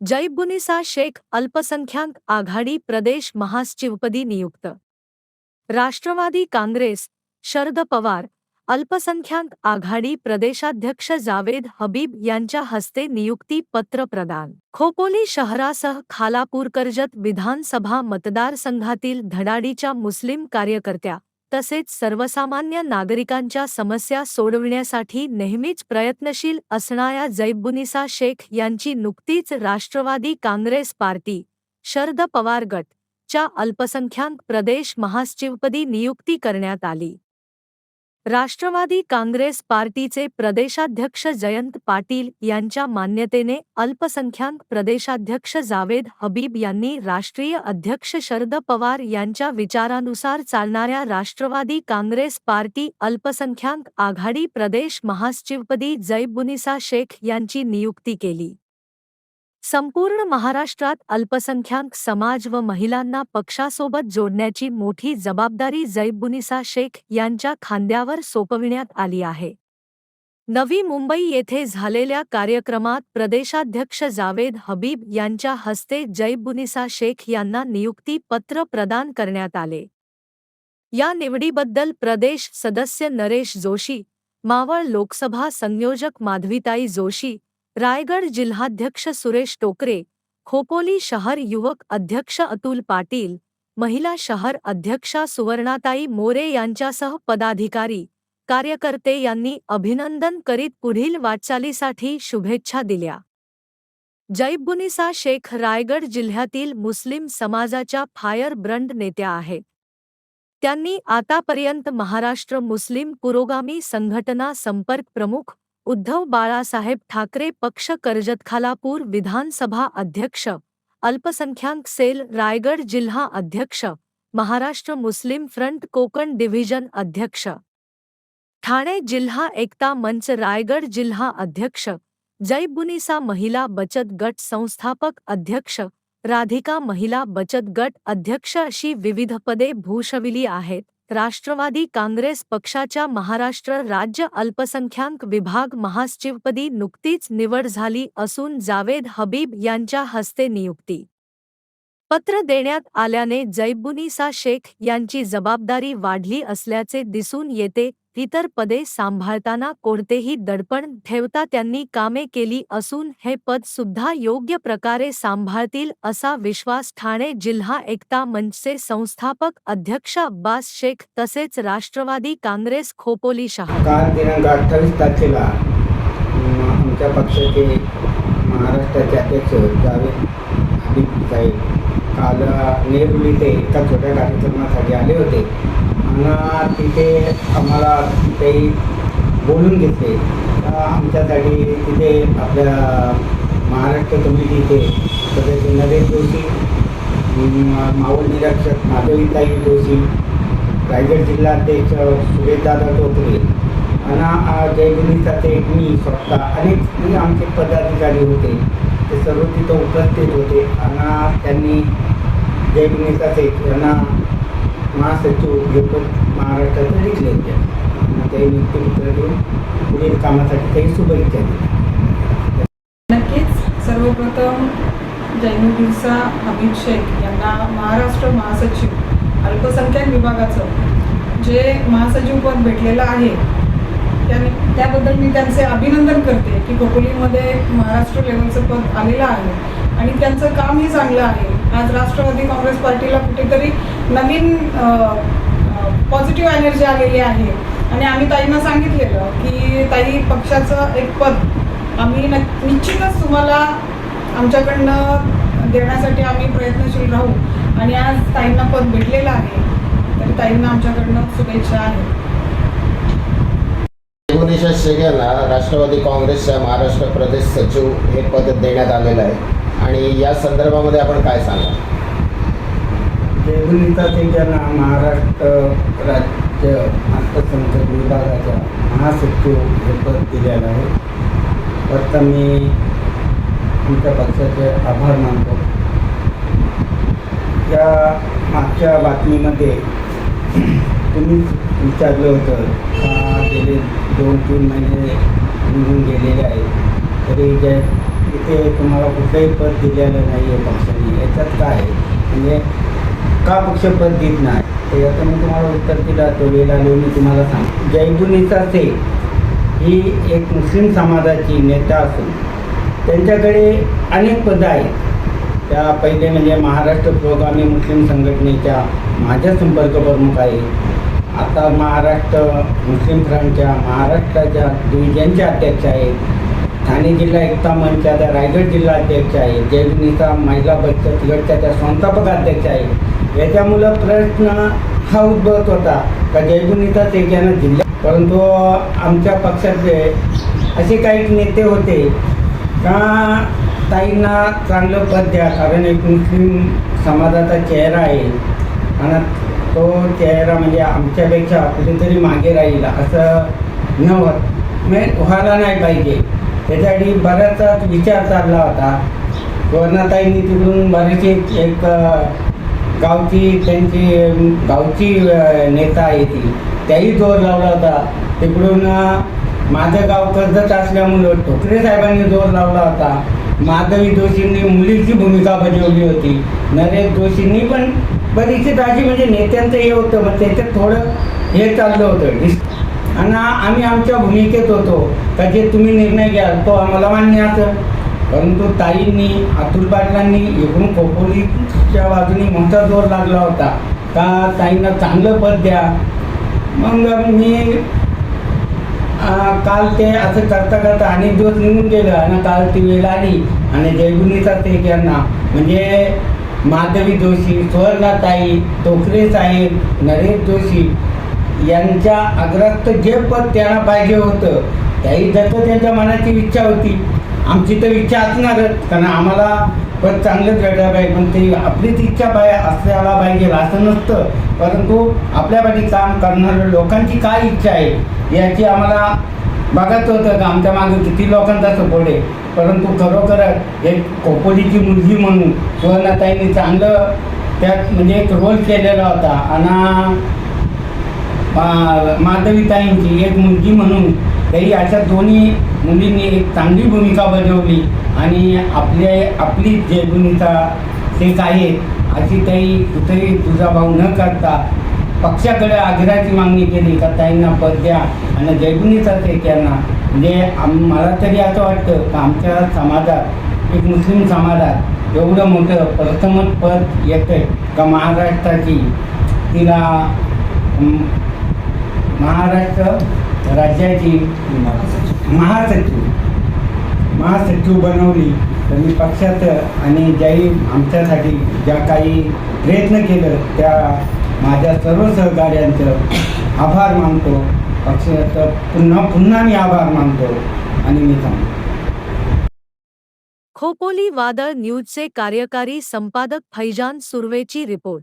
जैबुनिसा शेख अल्पसंख्याक आघाडी प्रदेश महासचिवपदी नियुक्त. राष्ट्रवादी काँग्रेस शरद पवार अल्पसंख्याक आघाडी प्रदेशाध्यक्ष जावेद हबीब यांच्या हस्ते नियुक्ती पत्र प्रदान. खोपोली शहरासह खालापूर कर्जत विधानसभा मतदारसंघातील धडाडीच्या मुस्लिम कार्यकर्त्या तसेच सर्वसामान्य नागरिकांच्या समस्या सोडविण्यासाठी नेहमीच प्रयत्नशील असणाऱ्या जैबुनिसा शेख यांची नुकतीच राष्ट्रवादी काँग्रेस पार्टी शरद पवार गट च्या अल्पसंख्याक प्रदेश महासचिवपदी नियुक्ती करण्यात आली. राष्ट्रवादी काँग्रेस पार्टीचे प्रदेशाध्यक्ष जयंत पाटील यांच्या मान्यतेने अल्पसंख्याक प्रदेशाध्यक्ष जावेद हबीब यांनी राष्ट्रीय अध्यक्ष शरद पवार यांच्या विचारानुसार चालणाऱ्या राष्ट्रवादी काँग्रेस पार्टी अल्पसंख्याक आघाडी प्रदेश महासचिवपदी जैबुनिसा शेख यांची नियुक्ती केली. संपूर्ण महाराष्ट्रात अल्पसंख्याक समाज व महिलांना पक्षासोबत जोडण्याची मोठी जबाबदारी जैबुनिसा शेख यांच्या खांद्यावर सोपविण्यात आली आहे. नवी मुंबई येथे झालेल्या कार्यक्रमात प्रदेशाध्यक्ष जावेद हबीब यांच्या हस्ते जैबुनिसा शेख यांना नियुक्ती पत्र प्रदान करण्यात आले. या निवडीबद्दल प्रदेश सदस्य नरेश जोशी मावळ लोकसभा संयोजक माधवीताई जोशी रायगड जिल्हाध्यक्ष सुरेश टोकरे खोपोली शहर युवक अध्यक्ष अतुल पाटील महिला शहर अध्यक्षा सुवर्णाताई मोरे यांच्यासह पदाधिकारी कार्यकर्ते यांनी अभिनंदन करीत पुढील वाटचालीसाठी शुभेच्छा दिल्या. जैबुनिसा शेख रायगड जिल्ह्यातील मुस्लिम समाजाच्या फायर ब्रंड नेत्या आहेत. त्यांनी आतापर्यंत महाराष्ट्र मुस्लिम पुरोगामी संघटना संपर्क प्रमुख उद्धव बाळासाहेब ठाकरे पक्ष कर्जत खालापूर विधानसभा अध्यक्ष अल्पसंख्याक सेल रायगड जिल्हा अध्यक्ष Maharashtra Muslim front Konkan division अध्यक्ष. ठाणे जिल्हा एकता मंच रायगड जिल्हा अध्यक्ष जैबुनिसा महिला बचत गट संस्थापक अध्यक्ष राधिका महिला बचत गट अध्यक्ष अशी विविध पदे भूषविली आहेत. राष्ट्रवादी काँग्रेस पक्षाच्या महाराष्ट्र राज्य अल्पसंख्याक विभाग महासचिवपदी नुकतीच निवड झाली असून जावेद हबीब यांच्या हस्ते नियुक्ती. पत्र देण्यात आल्याने जैबुनिसा शेख यांची जबाबदारी वाढली असल्याचे दिसून येते इतर पदे सांभाळताना कोणतेही दडपण ठेवता त्यांनी कामे केली असून हे पद सुद्धा योग्य प्रकारे सांभाळतील असा विश्वास ठाणे जिल्हा एकता मंचचे संस्थापक अध्यक्ष अब्बास शेख तसेच राष्ट्रवादी काँग्रेस खोपोली शहा. काल दिनांक अठ्ठावीस तारखेला आमच्या पक्षाचे महाराष्ट्राचे अध्यक्ष जावेद हबीब साहेब काल नेहरू ते एका छोट्या कार्यक्रमासाठी आले होते. आणि तिथे आम्हाला काही बोलून घेतले. आमच्यासाठी तिथे आपल्या महाराष्ट्र कमिटीचे सदस्य नरेश जोशी म, मावळ निरीक्षक माधवीताई जोशी रायगड जिल्हाध्यक्ष सुरेशदादा टोकरे आणि जयगुणीसाठी मी स्वतः अनेक आमचे पदाधिकारी होते. ते सर्व तिथं उपस्थित होते. आणि त्यांनी जयगुणीसाठी यांना महासचिव घेऊन पद महाराष्ट्राचे होते. ते नियुक्तीपत्र देऊन पुढील कामासाठी काही शुभेच्छा दिल्या नक्कीच सर्वप्रथम जैनुदिसा हमीद शेख यांना महाराष्ट्र महासचिव अल्पसंख्याक विभागाचं जे महासचिव पद भेटलेलं आहे त्याने त्याबद्दल मी त्यांचे अभिनंदन करते की खोपोलीमध्ये महाराष्ट्र लेवलचं पद आलेलं आहे. आणि त्यांचं काम हे चांगलं आहे. आज राष्ट्रवादी काँग्रेस पार्टीला कुठेतरी नवीन पॉझिटिव्ह एनर्जी आलेली आहे. आणि आम्ही ताईंना सांगितलेलं की ताई पक्षाचं एक पद आम्ही न निश्चितच तुम्हाला आमच्याकडनं देण्यासाठी आम्ही प्रयत्नशील राहू. आणि आज ताईंना पद भेटलेलं आहे. तर ताईंना आमच्याकडनं शुभेच्छा आहेत. एकोणीसशे शेख यांना राष्ट्रवादी काँग्रेसच्या महाराष्ट्र प्रदेश सचिव हे पद देण्यात आलेलं आहे. आणि या संदर्भामध्ये आपण काय सांगा जयगुणीचा त्यांना महाराष्ट्र राज्य अर्थसंकल्प विभागाच्या महासचिव हे पद दिलेलं आहे. प्रथम मी तुमच्या पक्षाचे आभार मानतो. या मागच्या बातमीमध्ये तुम्हीच विचारलं होतं का गेले दोन तीन महिने निघून गेलेले आहे तरी जय इथे तुम्हाला कुठलंही पद दिलेलं नाही आहे पक्षाने. याच्यात काय? आहे? म्हणजे का पक्ष पद देत नाही? तर याचं मी तुम्हाला उत्तर दिला तो वेळ मी तुम्हाला सांग जयबुनीचा से ही एक मुस्लिम समाजाची नेता असून त्यांच्याकडे अनेक पदं आहेत. त्या पहिले म्हणजे महाराष्ट्र प्रोगामी मुस्लिम संघटनेच्या माझ्या संपर्क प्रमुख आहे आता महाराष्ट्र मुस्लिम फ्रंटच्या महाराष्ट्राच्या डिव्हिजनचे अध्यक्ष आहेत. ठाणे जिल्हा एकता मंचाच्या रायगड जिल्हा अध्यक्ष आहे जयगुनीचा महिला बचत गटच्या त्या संस्थापक अध्यक्ष आहे याच्यामुळं प्रश्न हा उद्भवत होता का जयगुनीचा यानं जिल्हा परंतु आमच्या पक्षाचे असे काही नेते होते का ताईंना चांगलं पद द्या कारण एक मुस्लिम समाजाचा चेहरा आहे. आणि तो चेहरा म्हणजे आमच्यापेक्षा कुठेतरी मागे राहील असं न होत म्हणजे व्हायला नाही पाहिजे. त्याच्यासाठी बराचसा विचार चालला होता. वर्णाताईंनी तिकडून बरेचसे एक गावची त्यांची गावची नेता आहे ती. त्याही जोर लावला होता. तिकडून माझं गाव कर्जत असल्यामुळं ठोकरे साहेबांनी जोर लावला होता. माधवी जोशींनी मुलीची भूमिका बजावली होती. नरेश जोशींनी पण पण इथे दाजी म्हणजे नेत्यांचं हे होतं मग त्याच्यात थोडं हे चाललं होतं. आणि आम्ही आमच्या भूमिकेत होतो का जे तुम्ही निर्णय घ्याल तो आम्हाला मान्य असं परंतु ताईंनी अतुल पाटलांनी एकूण खोपोलीच्या बाजूने मोठा जोर लागला होता. का ताईंना चांगलं पद द्या. मग मी काल ते असं करता करता अनेक दिवस निघून गेलं. आणि काल ती वेळ आली. आणि जयगुनीचा ते यांना. म्हणजे माधवी जोशी सुवर्णाताई टोकरे साहेब नरेश जोशी यांच्या अग्रस्त जे पद त्यांना पाहिजे होतं त्याही जसं त्यांच्या मनाची इच्छा होती. आमची तर इच्छा असणारच कारण आम्हाला पद चांगलंच भेटायला पाहिजे पण ते आपलीच इच्छा पाहिजे असायला पाहिजे असं नसतं. परंतु आपल्यापाठी काम करणाऱ्या लोकांची काय इच्छा आहे याची आम्हाला बघाच होतं का आमच्या मागे किती लोकांचा सपोर्ट आहे. परंतु खरोखरच एक कोपोलीची मुलगी म्हणून सुवर्णाताईंनी चांगलं त्यात म्हणजे एक रोल केलेला होता. आणि माधवीताईंची एक मुलगी म्हणून तरी अशा दोन्ही मुलींनी एक चांगली भूमिका बजावली. आणि आपल्या आपली जयगुणीचा ते काय अशी काही कुठेही तुझा भाऊ न करता पक्षाकडे आग्रहाची मागणी केली का ताईंना पद द्या आणि जयगुणीचा ते त्यांना. म्हणजे आम मला तरी असं वाटतं का आमच्या समाजात एक मुस्लिम समाजात एवढं मोठं प्रथमच पद येतं का महाराष्ट्राची? तिला महाराष्ट्र राज्याची महासचिव. महासचिव बनवली. तर मी पक्षात आणि ज्याही आमच्यासाठी ज्या काही प्रयत्न केलं त्या माझ्या सर्व सहकार्यांचं आभार मानतो. पक्षाचं पुन्हा पुन्हा मी आभार मानतो. आणि मी थांबतो. खोपोली वादळ न्यूजचे कार्यकारी संपादक फैजान सुर्वेची रिपोर्ट.